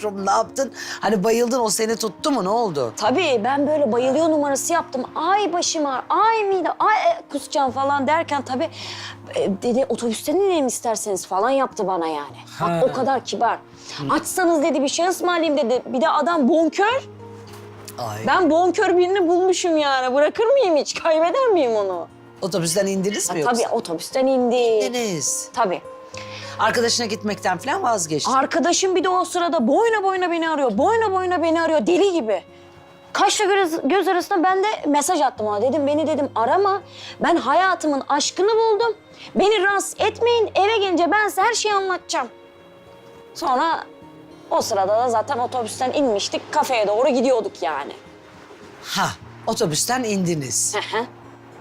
Diyorum ne yaptın? Hani bayıldın o seni tuttu mu ne oldu? Tabii ben böyle bayılıyor numarası yaptım. Ay başım ağrı, ay mide, ay e, kusacağım falan derken tabii e, dedi otobüsten ineyim isterseniz falan yaptı bana yani. Ha. Bak o kadar kibar. Açsanız dedi bir şey ısmarlayayım dedi. Bir de adam bonkör. Ay. Ben bonkör birini bulmuşum yani. Bırakır mıyım hiç? Kaybeder miyim onu? Otobüsten indiniz mi Ha, yoksa? tabii otobüsten indi. İndiniz. Tabii. Arkadaşına gitmekten falan vazgeçtin. Arkadaşım bir de o sırada boyuna boyuna beni arıyor. Boyuna boyuna beni arıyor deli gibi. Kaşla göz, göz arasında ben de mesaj attım ona. Dedim beni dedim arama. Ben hayatımın aşkını buldum. Beni rahatsız etmeyin. Eve gelince ben size her şeyi anlatacağım. Sonra o sırada da zaten otobüsten inmiştik. Kafeye doğru gidiyorduk yani. Ha otobüsten indiniz. Hı hı.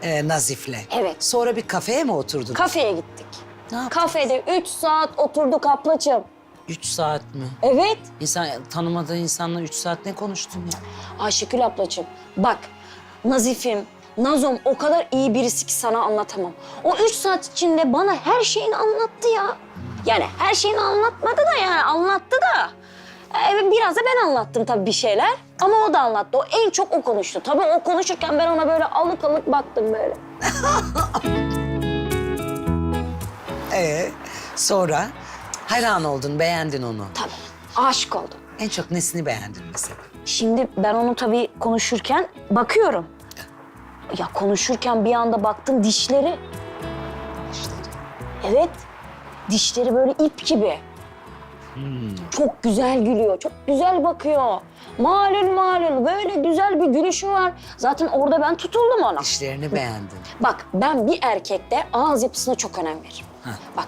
Ee, Nazif'le. Evet. Sonra bir kafeye mi oturdun? Kafeye gittik. Ne? Kafede üç saat oturduk ablacığım. Üç saat mi? Evet. İnsan tanımadığı insanla üç saat ne konuştun ya? Ayşegül ablacığım bak Nazif'im, Nazom o kadar iyi birisi ki sana anlatamam. O üç saat içinde bana her şeyini anlattı ya. Yani her şeyini anlatmadı da yani anlattı da. Ee, biraz da ben anlattım tabii bir şeyler. Ama o da anlattı. O en çok o konuştu. Tabii o konuşurken ben ona böyle alık alık baktım böyle. Ee, sonra hayran oldun, beğendin onu. Tabii aşık oldum. En çok nesini beğendin mesela? Şimdi ben onu tabii konuşurken bakıyorum. Ya konuşurken bir anda baktım dişleri. Evet. Dişleri böyle ip gibi. Çok güzel gülüyor, çok güzel bakıyor. Malul malul böyle güzel bir gülüşü var. Zaten orada ben tutuldum ona. Dişlerini beğendin. Bak ben bir erkekte ağız yapısına çok önem veririm. Bak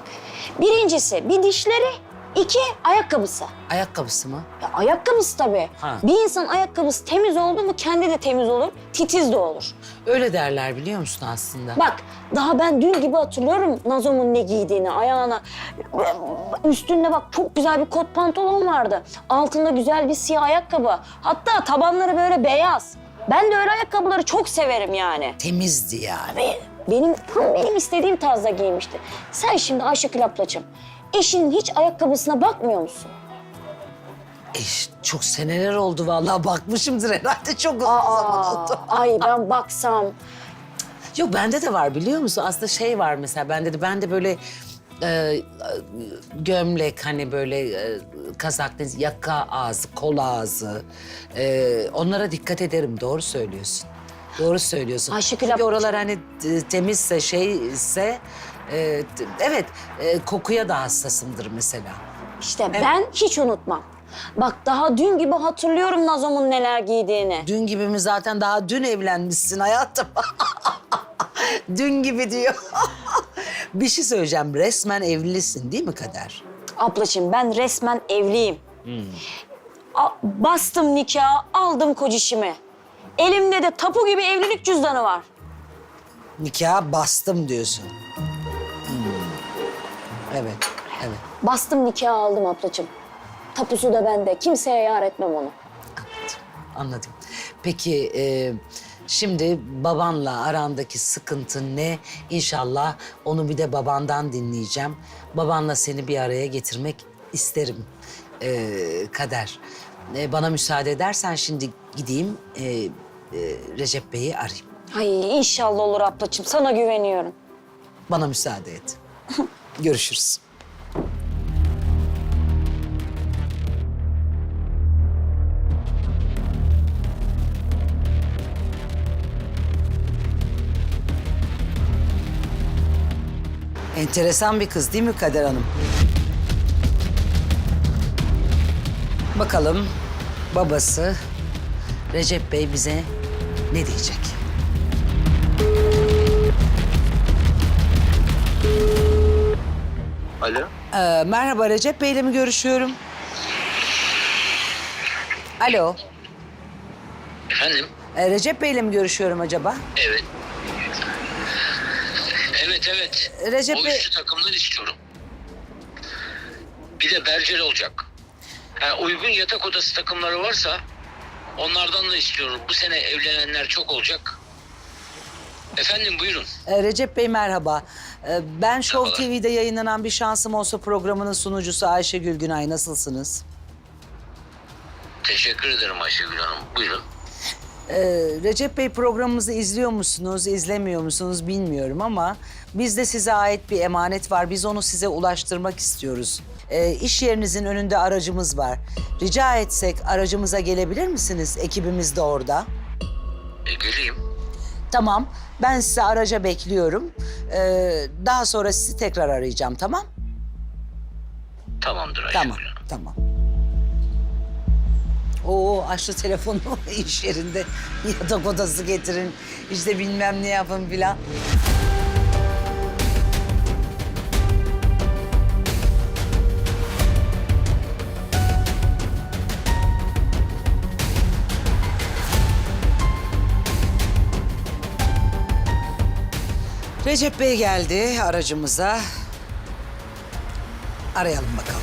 birincisi bir dişleri, iki ayakkabısı. Ayakkabısı mı? Ya ayakkabısı tabii. Ha. Bir insan ayakkabısı temiz oldu mu kendi de temiz olur, titiz de olur. Öyle derler biliyor musun aslında? Bak daha ben dün gibi hatırlıyorum Nazom'un ne giydiğini ayağına. Üstünde bak çok güzel bir kot pantolon vardı. Altında güzel bir siyah ayakkabı. Hatta tabanları böyle beyaz. Ben de öyle ayakkabıları çok severim yani. Temizdi yani. Ve benim tam benim istediğim tarzda giymişti. Sen şimdi Ayşegül ablacığım eşinin hiç ayakkabısına bakmıyor musun? E, çok seneler oldu vallahi bakmışımdır herhalde çok uzun zaman oldu. ay ben baksam. Yok bende de var biliyor musun? Aslında şey var mesela bende de ben de böyle e, gömlek hani böyle e, kazak deniz, yaka ağzı, kol ağzı e, onlara dikkat ederim doğru söylüyorsun. Doğru söylüyorsun. Ayşegül Çünkü abla- oralar hani e, temizse şeyse e, t- evet e, kokuya da hassasımdır mesela. İşte ben hiç unutmam. Bak daha dün gibi hatırlıyorum Nazom'un neler giydiğini. Dün gibi mi zaten daha dün evlenmişsin hayatım. dün gibi diyor. Bir şey söyleyeceğim. Resmen evlisin değil mi Kader? Ablacığım ben resmen evliyim. A- bastım nikahı, aldım kocişimi. Elimde de tapu gibi evlilik cüzdanı var. Nikaha bastım diyorsun. Evet, evet. Bastım nikahı aldım ablacığım. Tapusu da bende. Kimseye yar etmem onu. Anladım, anladım. Peki e, şimdi babanla arandaki sıkıntı ne? İnşallah onu bir de babandan dinleyeceğim. Babanla seni bir araya getirmek isterim e, Kader. E, bana müsaade edersen şimdi gideyim e, e, Recep Bey'i arayayım. Ay inşallah olur ablacığım. Sana güveniyorum. Bana müsaade et. Görüşürüz. Enteresan bir kız değil mi Kader Hanım? Bakalım babası Recep Bey bize ne diyecek? Alo. Ee, merhaba Recep Bey'le mi görüşüyorum? Alo. Efendim? Ee, Recep Bey'le mi görüşüyorum acaba? Evet. Evet evet. Recep o Bey- üçlü takımdan istiyorum. Bir de Bercer olacak. Ha, uygun yatak odası takımları varsa onlardan da istiyorum. Bu sene evlenenler çok olacak. Efendim buyurun. Ee, Recep Bey merhaba. Ee, ben Show Merhabalar. TV'de yayınlanan Bir Şansım Olsa programının sunucusu Ayşegül Günay. Nasılsınız? Teşekkür ederim Ayşegül Hanım. Buyurun. Ee, Recep Bey programımızı izliyor musunuz, izlemiyor musunuz bilmiyorum ama bizde size ait bir emanet var. Biz onu size ulaştırmak istiyoruz. Ee, iş yerinizin önünde aracımız var. Rica etsek aracımıza gelebilir misiniz? Ekibimiz de orada. E, geleyim. Tamam, ben sizi araca bekliyorum. Ee, daha sonra sizi tekrar arayacağım, tamam? Tamamdır Ayşegül Tamam, Hanım. tamam. Oo açtı telefonu iş yerinde. Yatak odası getirin. işte bilmem ne yapın filan. Recep Bey geldi aracımıza. Arayalım bakalım.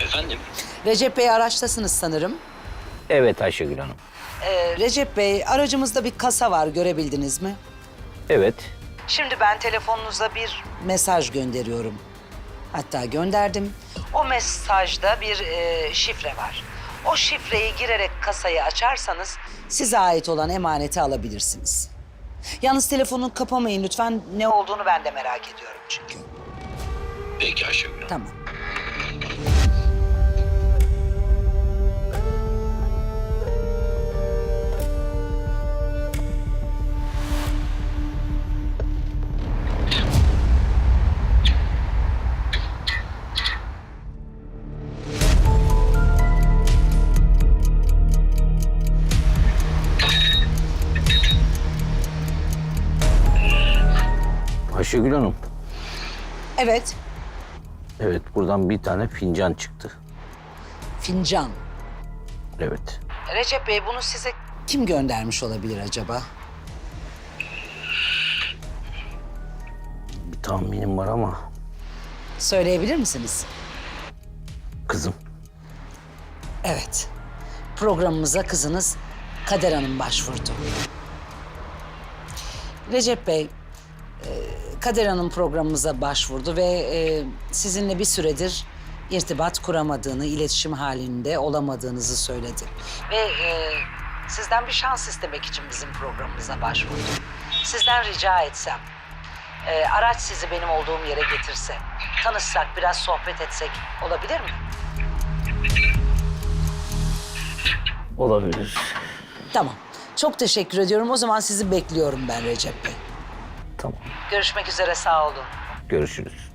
Efendim? Recep Bey araçtasınız sanırım. Evet Ayşegül Hanım. Ee, Recep Bey aracımızda bir kasa var görebildiniz mi? Evet. Şimdi ben telefonunuza bir mesaj gönderiyorum. Hatta gönderdim. O mesajda bir e, şifre var. O şifreyi girerek kasayı açarsanız size ait olan emaneti alabilirsiniz. Yalnız telefonu kapamayın lütfen. Ne olduğunu ben de merak ediyorum çünkü. Peki Ayşegül Hanım. Tamam. Ayşegül Hanım. Evet. Evet buradan bir tane fincan çıktı. Fincan. Evet. Recep Bey bunu size kim göndermiş olabilir acaba? Bir tahminim var ama Söyleyebilir misiniz? kızım. Evet. Programımıza kızınız Kader Hanım başvurdu. Recep Bey, e, Kader Hanım programımıza başvurdu ve e, sizinle bir süredir irtibat kuramadığını, iletişim halinde olamadığınızı söyledi. Ve e, sizden bir şans istemek için bizim programımıza başvurdu. Sizden rica etsem, e, araç sizi benim olduğum yere getirse, tanışsak, biraz sohbet etsek olabilir mi? Olabilir. Tamam. Çok teşekkür ediyorum. O zaman sizi bekliyorum ben Recep Bey. Tamam. Görüşmek üzere. Sağ olun. Görüşürüz.